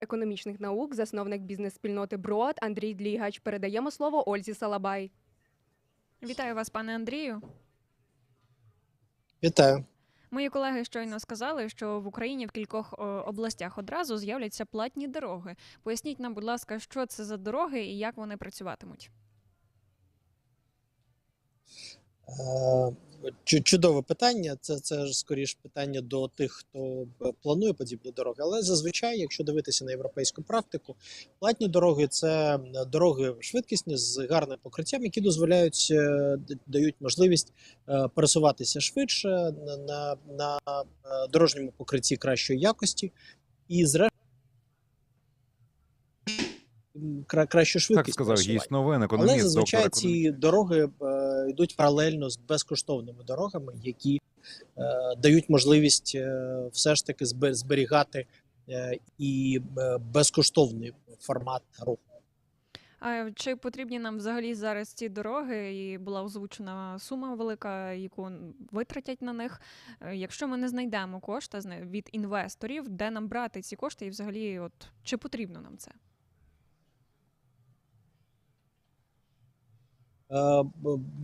економічних наук, засновник бізнес-спільноти Брод Андрій Длігач. Передаємо слово Ользі Салабай. Вітаю вас, пане Андрію. Вітаю. Мої колеги щойно сказали, що в Україні в кількох областях одразу з'являться платні дороги. Поясніть нам, будь ласка, що це за дороги і як вони працюватимуть. Е, чу- Чудове питання. Це, це ж скоріш питання до тих, хто планує подібні дороги. Але зазвичай, якщо дивитися на європейську практику, платні дороги це дороги швидкісні з гарним покриттям, які дозволяють е, дають можливість е, пересуватися швидше на, на, на е, дорожньому покритті кращої якості і зрештою кра- кращу Так сказав гість новин, Але зазвичай доктор ці дороги е, йдуть паралельно з безкоштовними дорогами, які е, дають можливість е, все ж таки збе- зберігати е, і безкоштовний формат руху. А чи потрібні нам взагалі зараз ці дороги? І була озвучена сума велика, яку витратять на них. Якщо ми не знайдемо кошти від інвесторів, де нам брати ці кошти, і взагалі, от чи потрібно нам це? Е, б- ну,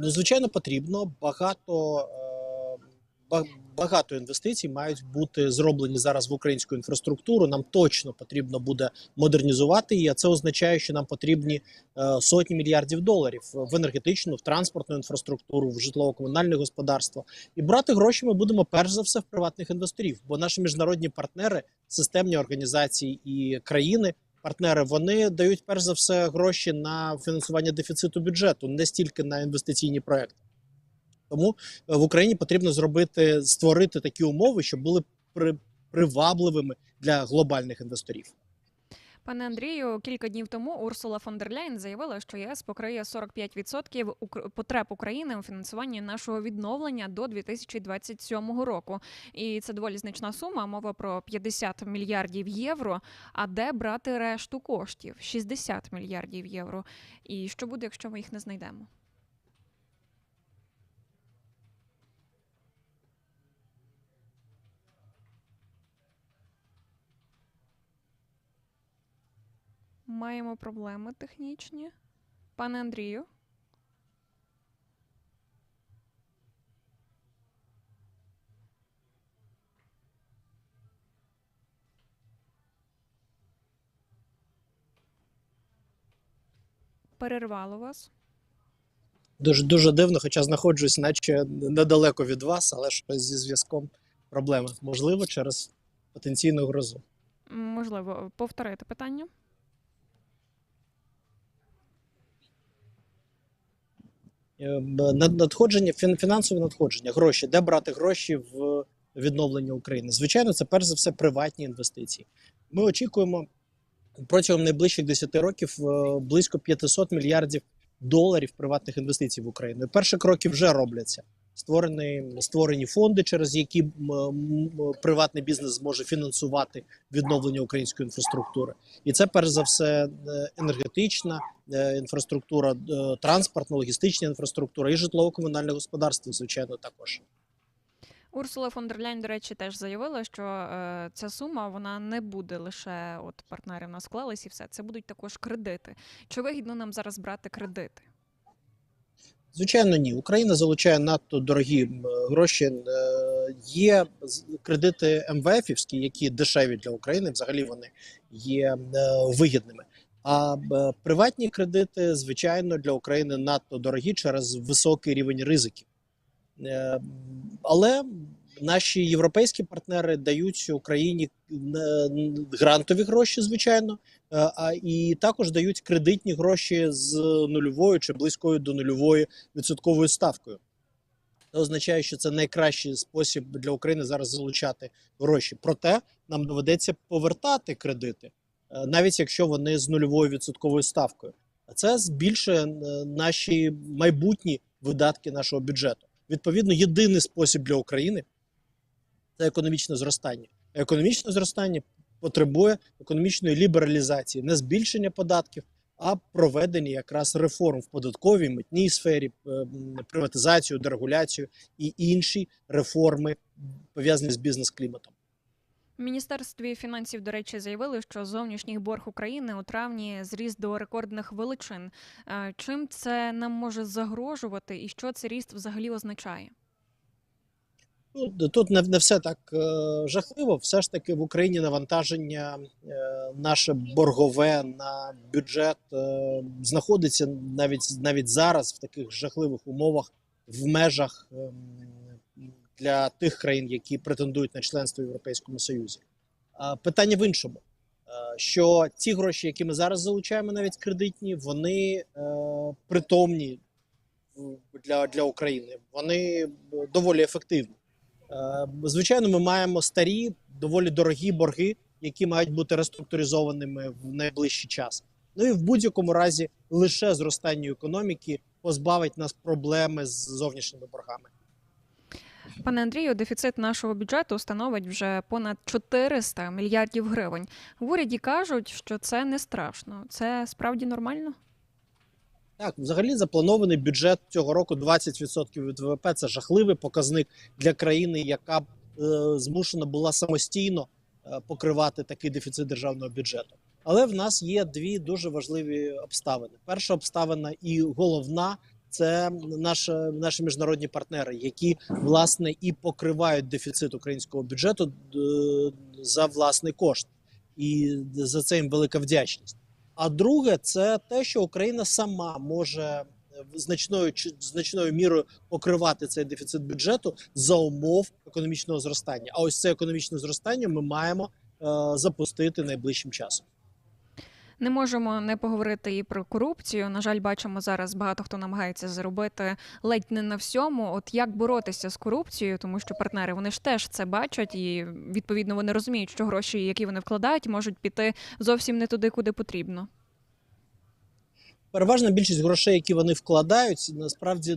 Звичайно, потрібно багато. е, Багато інвестицій мають бути зроблені зараз в українську інфраструктуру. Нам точно потрібно буде модернізувати її. А це означає, що нам потрібні е, сотні мільярдів доларів в енергетичну, в транспортну інфраструктуру, в житлово-комунальне господарство. І брати гроші ми будемо перш за все в приватних інвесторів, бо наші міжнародні партнери, системні організації і країни. Партнери вони дають перш за все гроші на фінансування дефіциту бюджету, не стільки на інвестиційні проекти. Тому е, в Україні потрібно зробити створити такі умови, щоб були при, привабливими для глобальних інвесторів. Пане Андрію, кілька днів тому Урсула фон дер Ляйн заявила, що ЄС покриє 45% укр- потреб України у фінансуванні нашого відновлення до 2027 року. І це доволі значна сума. Мова про 50 мільярдів євро. А де брати решту коштів? 60 мільярдів євро. І що буде, якщо ми їх не знайдемо? Маємо проблеми технічні. Пане Андрію. Перервало вас. Дуже дуже дивно, хоча знаходжусь, наче недалеко від вас, але щось зі зв'язком проблеми. Можливо, через потенційну грозу. Можливо, повторити питання. Надходження, фін- фінансові надходження, гроші, де брати гроші в відновлення України? Звичайно, це перш за все приватні інвестиції. Ми очікуємо протягом найближчих 10 років е, близько 500 мільярдів доларів приватних інвестицій в Україну. Перші кроки вже робляться. Створені, створені фонди, через які приватний бізнес зможе фінансувати відновлення української інфраструктури. І це перш за все е, енергетична е, інфраструктура, е, транспортна, логістична інфраструктура і житлово-комунальне господарство, звичайно, також. Урсула фон дер Ляйн, до речі, теж заявила, що е, ця сума вона не буде лише от партнери склались і все. Це будуть також кредити. Чи вигідно нам зараз брати кредити? Звичайно, ні. Україна залучає надто дорогі гроші. Е, Є кредити МВФівські, які дешеві для України. Взагалі вони є е, вигідними. А приватні кредити, звичайно, для України надто дорогі через високий рівень ризиків. Е, Але наші європейські партнери дають Україні е, грантові гроші, звичайно, Е, а і також дають кредитні гроші з нульовою чи близькою до нульової відсотковою ставкою. Це означає, що це найкращий спосіб для України зараз залучати гроші. Проте нам доведеться повертати кредити, е, навіть якщо вони з нульовою відсотковою ставкою. А це збільшує наші майбутні видатки нашого бюджету. Відповідно, єдиний спосіб для України це економічне зростання. Економічне зростання потребує економічної лібералізації, не збільшення податків, а проведення якраз реформ в податковій, митній сфері, приватизацію, дерегуляцію і інші реформи пов'язані з бізнес-кліматом. Міністерстві фінансів, до речі, заявили, що зовнішній борг України у травні зріс до рекордних величин. Е, Чим це нам може загрожувати і що цей ріст взагалі означає? Ну, тут не, не все так е, жахливо. Все ж таки в Україні навантаження е, наше боргове на бюджет е, знаходиться навіть навіть зараз в таких жахливих умовах в межах е, для тих країн, які претендують на членство в Європейському Союзі. А питання в іншому. е, Що ці гроші, які ми зараз залучаємо, навіть кредитні, вони е, притомні для, для України. Вони е, доволі ефективні. Е, Звичайно, ми маємо старі, доволі дорогі борги, які мають бути реструктуризованими в найближчий час. Ну і в будь-якому разі лише зростання економіки позбавить нас проблеми з зовнішніми боргами. Пане Андрію, дефіцит нашого бюджету становить вже понад 400 мільярдів гривень. В уряді кажуть, що це не страшно. Це справді нормально? Так, взагалі запланований бюджет цього року 20% від ВВП. Це жахливий показник для країни, яка е, змушена була самостійно е, покривати такий дефіцит державного бюджету. Але в нас є дві дуже важливі обставини. Перша обставина і головна це наші, наші міжнародні партнери, які власне і покривають дефіцит українського бюджету е, за власний кошт, і за це їм велика вдячність. А друге, це те, що Україна сама може е, значною значною мірою покривати цей дефіцит бюджету за умов економічного зростання. А ось це економічне зростання ми маємо е, запустити найближчим часом. Не можемо не поговорити і про корупцію. На жаль, бачимо зараз багато хто намагається заробити ледь не на всьому. От як боротися з корупцією, тому що партнери вони ж теж це бачать, і відповідно вони розуміють, що гроші, які вони вкладають, можуть піти зовсім не туди, куди потрібно. Переважна більшість грошей, які вони вкладають, насправді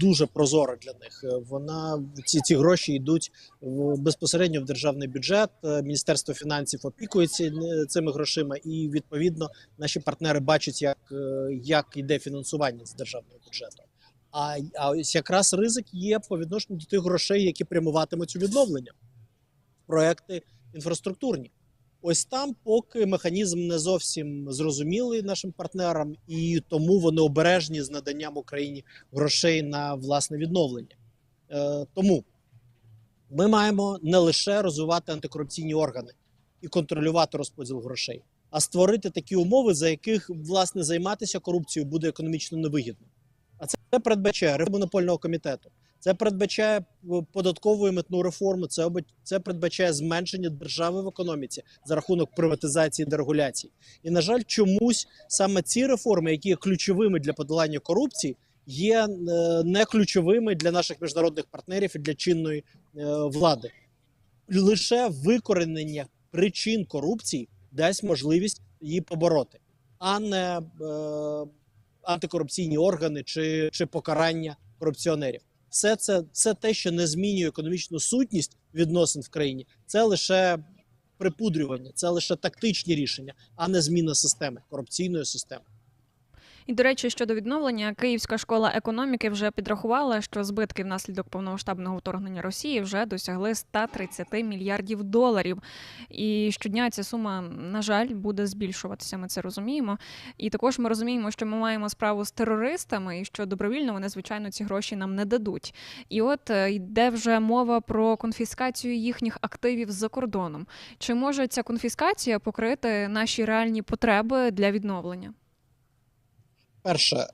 дуже прозора для них. Е, Вона ці, ці гроші йдуть в- безпосередньо в державний бюджет. Е, Міністерство фінансів опікується е, цими грошима, і відповідно наші партнери бачать, як, як йде фінансування з державного бюджету. А, а ось якраз ризик є по відношенню до тих грошей, які прямуватимуть у відновлення проекти інфраструктурні. Ось там поки механізм не зовсім зрозумілий нашим партнерам, і тому вони обережні з наданням Україні грошей на власне відновлення. Е, тому ми маємо не лише розвивати антикорупційні органи і контролювати розподіл грошей, а створити такі умови, за яких власне займатися корупцією буде економічно невигідно. А це передбачає реформу комітету. Це передбачає е, податкову і митну реформу. Це обе- це передбачає зменшення держави в економіці за рахунок приватизації дерегуляції. І на жаль, чомусь саме ці реформи, які є ключовими для подолання корупції, є е, не ключовими для наших міжнародних партнерів і для чинної е, влади. Лише викоренення причин корупції дасть можливість її побороти, а не е, антикорупційні органи чи, чи покарання корупціонерів. Все це, це те, що не змінює економічну сутність відносин в країні. Це лише припудрювання, це лише тактичні рішення, а не зміна системи корупційної системи. І до речі, щодо відновлення, Київська школа економіки вже підрахувала, що збитки внаслідок повномасштабного вторгнення Росії вже досягли 130 мільярдів доларів. І щодня ця сума, на жаль, буде збільшуватися. Ми це розуміємо. І також ми розуміємо, що ми маємо справу з терористами, і що добровільно вони, звичайно, ці гроші нам не дадуть. І от е, йде вже мова про конфіскацію їхніх активів за кордоном. Чи може ця конфіскація покрити наші реальні потреби для відновлення? Перше, е,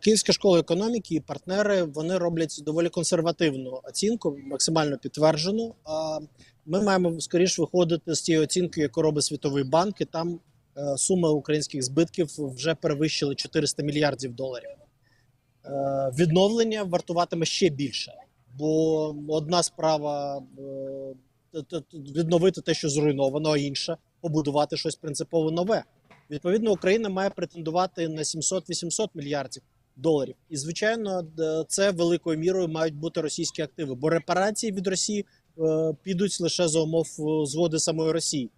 Київська школа економіки і партнери вони роблять доволі консервативну оцінку, максимально підтверджену. Ми маємо скоріш виходити з тієї оцінки, яку робить Світовий банк, і там е, сума українських збитків вже перевищили 400 мільярдів доларів. Е, Відновлення вартуватиме ще більше, бо одна справа відновити те, що зруйновано, а інша побудувати щось принципово нове. Відповідно, Україна має претендувати на 700-800 мільярдів доларів. І звичайно, це великою мірою мають бути російські активи, бо репарації від Росії е, підуть лише за умов е, згоди самої Росії.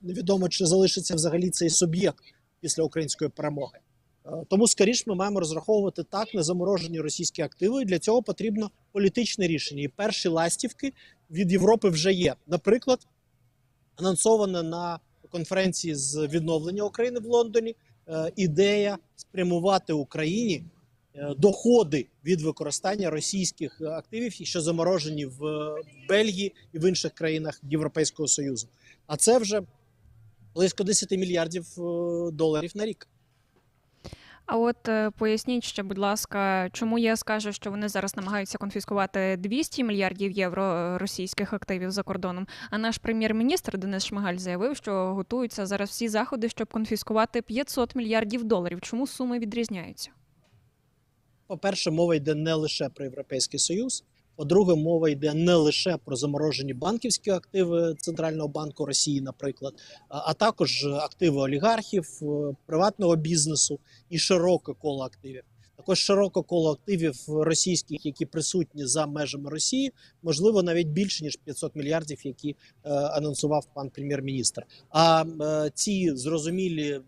Невідомо чи залишиться взагалі цей суб'єкт після української перемоги. Е, Тому скоріш ми маємо розраховувати так на заморожені російські активи. І для цього потрібно політичне рішення. І перші ластівки від Європи вже є. Наприклад, анонсована на конференції з відновлення України в Лондоні. е, Ідея спрямувати Україні е, доходи від використання російських активів, що заморожені в Бельгії і в інших країнах Європейського Союзу. А це вже близько 10 мільярдів е, доларів на рік. А от е, поясніть ще, будь ласка, чому ЄС каже, що вони зараз намагаються конфіскувати 200 мільярдів євро е, російських активів за кордоном. А наш прем'єр-міністр Денис Шмигаль заявив, що готуються зараз всі заходи, щоб конфіскувати 500 мільярдів доларів. Чому суми відрізняються? По-перше, мова йде не лише про Європейський Союз. По-друге, мова йде не лише про заморожені банківські активи Центрального банку Росії, наприклад, а також активи олігархів, е, приватного бізнесу і широке коло активів. Також широке коло активів російських, які присутні за межами Росії, можливо, навіть більше ніж 500 мільярдів, які е, анонсував пан прем'єр-міністр. А е, ці зрозумілі е,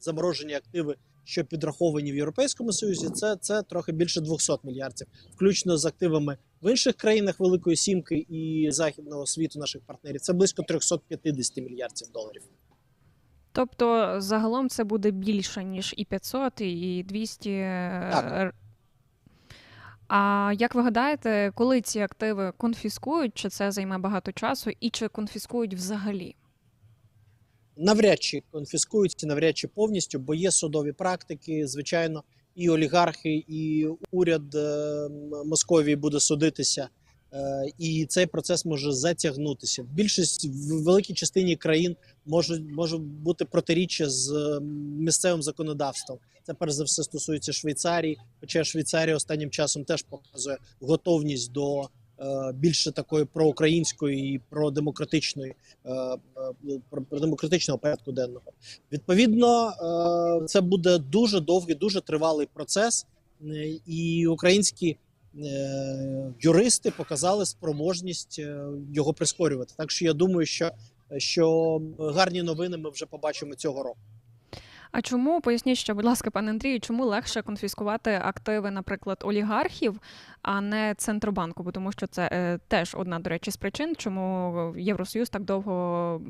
заморожені активи що підраховані в Європейському Союзі, це, це трохи більше 200 мільярдів, включно з активами в інших країнах Великої Сімки і західного світу наших партнерів. Це близько 350 мільярдів доларів. Тобто, загалом це буде більше ніж і 500, і 200. е, Так. А як ви гадаєте, коли ці активи конфіскують, чи це займе багато часу, і чи конфіскують взагалі? Навряд чи конфіскуються, навряд чи повністю, бо є судові практики. Звичайно, і олігархи, і уряд е, Московії буде судитися. Е, І цей процес може затягнутися. Більшість в великій частині країн може, може бути протиріччя з е, місцевим законодавством. Це перш за все стосується Швейцарії. Хоча Швейцарія останнім часом теж показує готовність до більше такої проукраїнської і продемократичної е, е, про, про демократичного порядку денного. Відповідно, е, це буде дуже довгий, дуже тривалий процес, е, і українські е, юристи показали спроможність е, його прискорювати. Так що я думаю, що, що гарні новини ми вже побачимо цього року. А чому поясніть ще, будь ласка, пане Андрію, чому легше конфіскувати активи, наприклад, олігархів, а не центробанку? Бо тому що це е, теж одна, до речі, з причин, чому Євросоюз так довго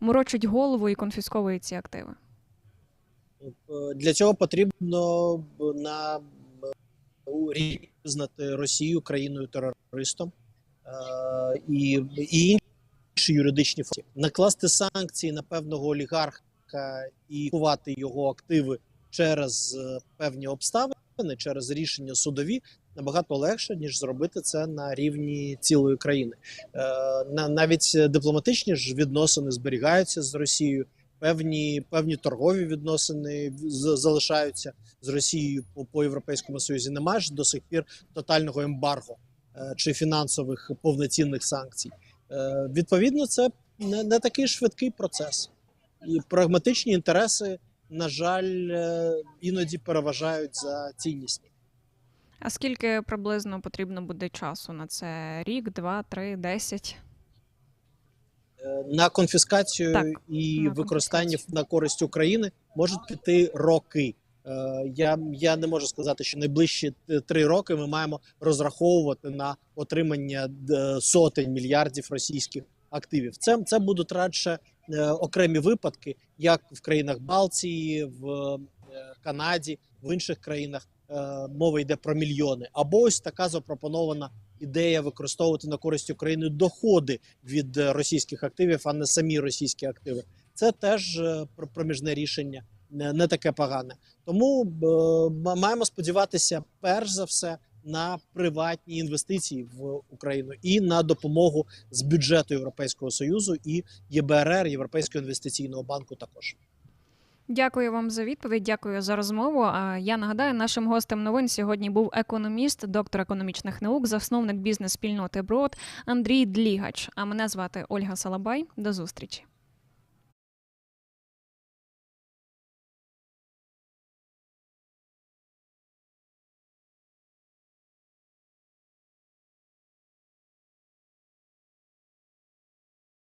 морочить голову і конфісковує ці активи. Е, Для цього потрібно б на е, рівні визнати Росію країною терористом е, і, і інші юридичні функції. Накласти санкції на певного олігарха і кувати його активи через е, певні обставини, через рішення судові. Набагато легше ніж зробити це на рівні цілої країни. Е, навіть дипломатичні ж відносини зберігаються з Росією певні певні торгові відносини залишаються з Росією по, по європейському союзі. Немає ж до сих пір тотального ембарго е, чи фінансових повноцінних санкцій. Відповідно, це не, не такий швидкий процес, і прагматичні інтереси, на жаль, е, іноді переважають за цінність. А скільки приблизно потрібно буде часу на це? Рік, два, три, десять? Е, На конфіскацію Так, і на використання конфіскацію. на користь України можуть піти роки. Е, Я, я не можу сказати, що найближчі три роки ми маємо розраховувати на отримання сотень мільярдів російських активів. Це, це будуть радше окремі випадки, як в країнах Балтії, в е, Канаді, в інших країнах е, мова йде про мільйони. Або ось така запропонована ідея використовувати на користь України доходи від е, російських активів, а не самі російські активи. Це теж е, про- проміжне рішення, не, таке погане. Тому е, маємо сподіватися, перш за все, на приватні інвестиції в Україну і на допомогу з бюджету Європейського союзу і ЄБРР Європейського інвестиційного банку. Також Дякую вам за відповідь. Дякую за розмову. Я нагадаю, нашим гостем новин сьогодні був економіст, доктор економічних наук, засновник бізнес-спільноти Брод Андрій Длігач. А мене звати Ольга Салабай. До зустрічі.